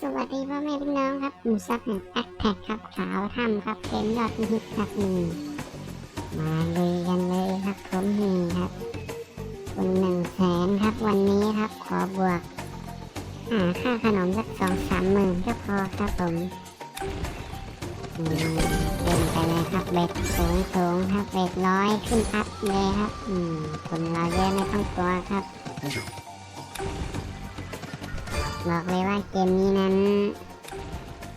สวัสดีพ่อแม่พี่น้องครับหมูซับแห่งแอคแท็กครับขาวทำครับเกมยอดฮิตครับนี่มาเลยกันเลยครับผมนี่ครับคุณหนึ่งแสนครับวันนี้ครับขอบวกหาค่าขนมสักสองสามหมื่นก็พอครับผมเล่นไปเลยครับเบ็ดสูงสูงครับเบ็ดร้อยขึ้นอัพเลยครับ อืมคนเราเยอะไม่ต้องกลัวครับ บอกเลยว่าเกมนี้นั้น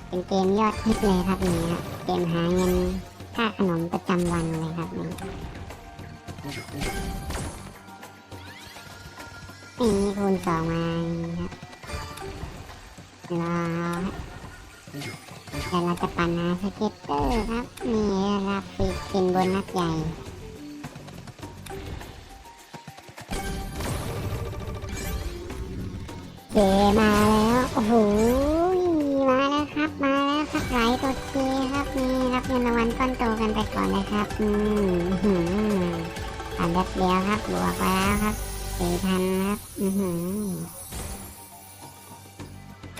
เป็นเกมยอดฮิตเลยครับนี่ครับเกมหาเงินค่าขนมประจำวันเลยครับนี่นี่คูณสองมาครับรอเดี๋ยวเราจะปั่นหาสเก็ตเตอร์ครับนี่รับฟรีกินบนัสใหญ่เจมา ก่อนเลยครับ อืมอื้อหือผ่านแป๊บเดียวครับ บวกไปแล้วครับสี่พันครับ อือหือ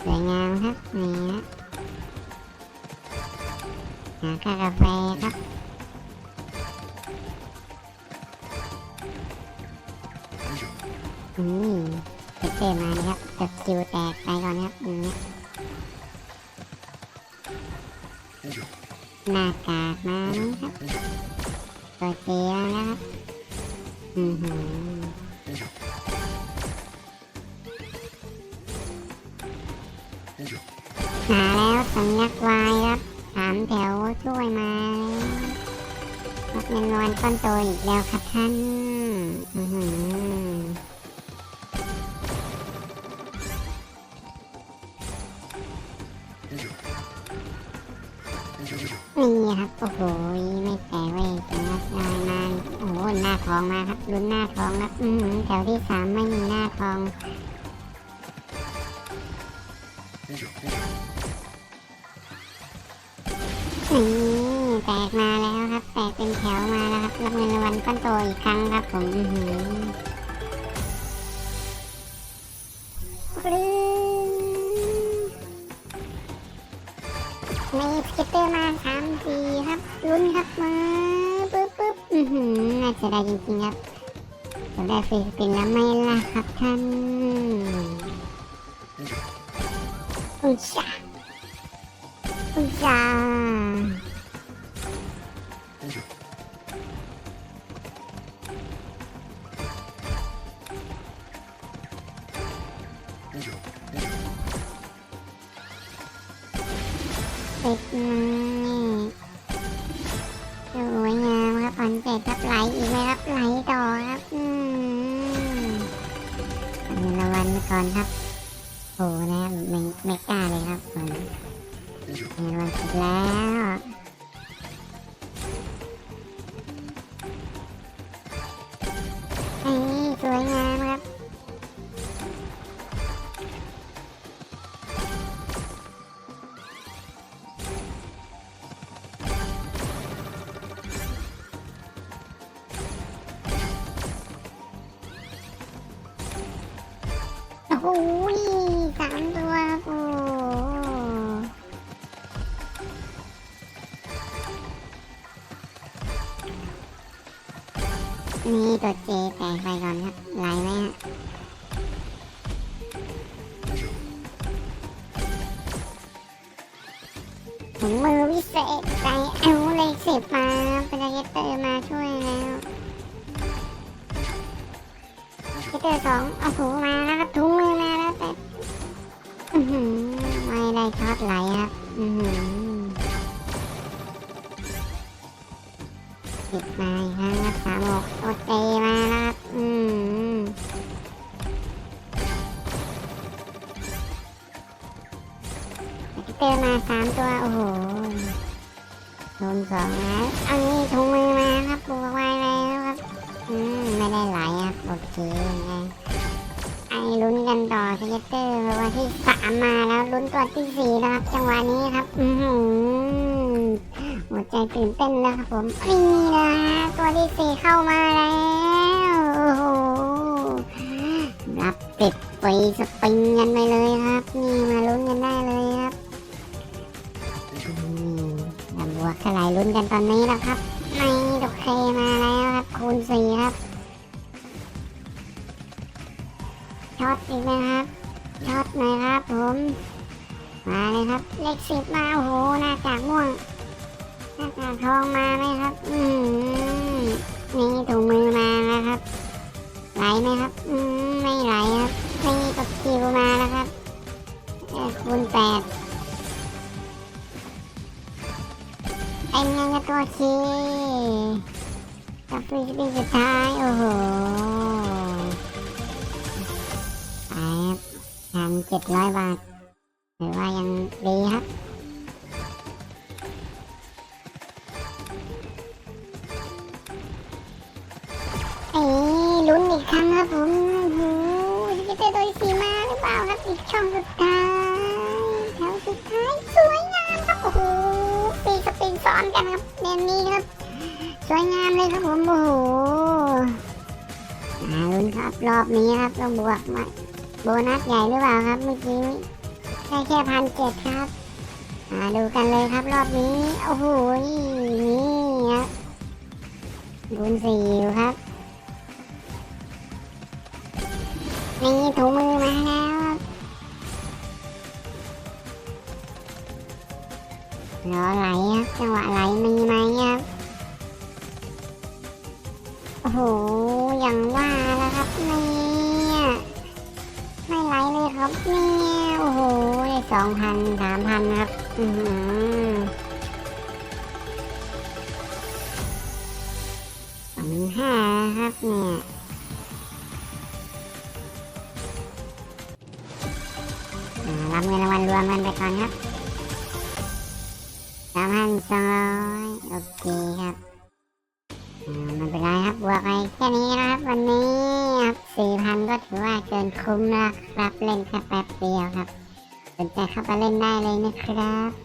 สวยงามครับ นี่ฮะหาค่ากาแฟครับอืมเจอมานะครับจะคิวแตกไปก่อนครับอืม หน้ากากมาไหมครับตัวเจียวนะครับอือหือมาแล้วสัญยักษ์วายครับสามแถวช่วยมาแล้วรับเงินรางวัลก้อนโตอีกแล้วครับท่านอือหือ นี่ครับ โอ้โห ไม่แตกเว้ยสัญลักษณ์ลอยมาโอ้โห หน้าทองมาครับลุ้นหน้าทองครับ อือหือแถวที่สามไม่มีหน้าทองนี่แตกมาแล้วครับ แตกเป็นแถวมาแล้วครับ รับเงินรางวัลก้อนโตอีกครั้งครับผม อือหือ มีสเก็ตเตอร์มาสามสี่ครับลุ้นครับมาปึ๊บปึ๊บอือหือน่าจะได้จริงๆครับจะได้ฟรีสปินแล้วไม่ล่ะครับท่านอุจจาอุจจา เป็ดมาสวยงามครับออนเจ็ดรับไหลอีกไหมรับไหลต่อครับอืมเอานรางวัลก่อนครับโหนะไม่ไม่กล้าเลยครับผมเงินรางวัลเสร็จแล้ว หสามตัวโอ้นี่ตัวเจแตกไปก่อนครับไหลไหมฮะถุงมือวิเศษใจเอาเลยสิบมาเป็นเกเตอร์มาช่วยแล้ว เกเตอร์สองโอ้โหมาแล้วครับถุงมือมาแล้วแต่ไม่ได้ช็อตไหลครับติดมาอีกครั้งครับสามหกตัวเจมาแล้วครับอืมเกเตอร์มาสามตัว โอ้โหโดนสองแล้วอันนี้ถุงมือมาครับบวไว้ ไม่ได้ไหลครับโอเคนะไอลุ้นกันต่อสเก็ตเตอร์วันที่สามมาแล้วลุ้นตัวที่สี่นะครับจังหวะนี้ครับอืมหัวใจตื่นเต้นแล้ครับผมนี่นะตัวที่สี่เข้ามาแล้วโอ้โหรับติดไปสปริงกันไปเลยครับ นี่มาลุ้นกันได้เลยครับลำบวกเท่ายลุ้นกันตอนนี้แล้วครับ ไม่โอเคมาแล้วครับคูณสี่ครับช็อตอีกไหมครับช็อตหน่อยครับผมมาเลยครับเลขสิบมาโอ้โหหน้ากากม่วงหน้ากากทองมาไหมครับอืมนี่ถุงมือมาแล้วครับไหลไหมครับอืมไม่ไหลครับนี่กคิวมาแล้วครับ เป็นไงกับตัวคีกับปีปีสุดท้าย โอ้โหไปครับพันเจ็ดร้อยบาทถือว่ายังดีครับเอ้ยลุ้นอีกครั้งครับผมโอ้โหจะได้โดยสีมาหรือเปล่าครับอีกช่องสุดท้ายแถวสุดท้ายสวยงามครับโอ้โห ปีกับปีซ้อนกันครับเดือนนี้ครับ สวยงามเลยครับผมโอ้โหมาลุ้นครับรอบนี้ครับต้องบวกมาโบนัสใหญ่หรือเปล่าครับเมื่อกี้ได้แค่พันเจ็ดครับมาดูกันเลยครับรอบนี้โอ้โหนี่ครับคูณสี่อยู่ครับนี่ถุงมือ จังหวะไหลมีไหมครับ โอ้โห อย่างว่าแล้วครับเนี่ยไม่ไหลเลยครับเนี่ยโอ้โหได้สองพันสามพันครับ อือหือสองห้าครับเนี่ยรับเงินรางวัลรวมกันไปก่อนครับ สามพันสองร้อยโอเคครับมันเป็นไรครับบวกไปแค่นี้นะครับ วันนี้ครับสี่พันก็ถือว่าเกินคุ้มแล้วครับเล่นแค่แป๊บเดียวครับสนใจเข้าไปเล่นได้เลยนะครับ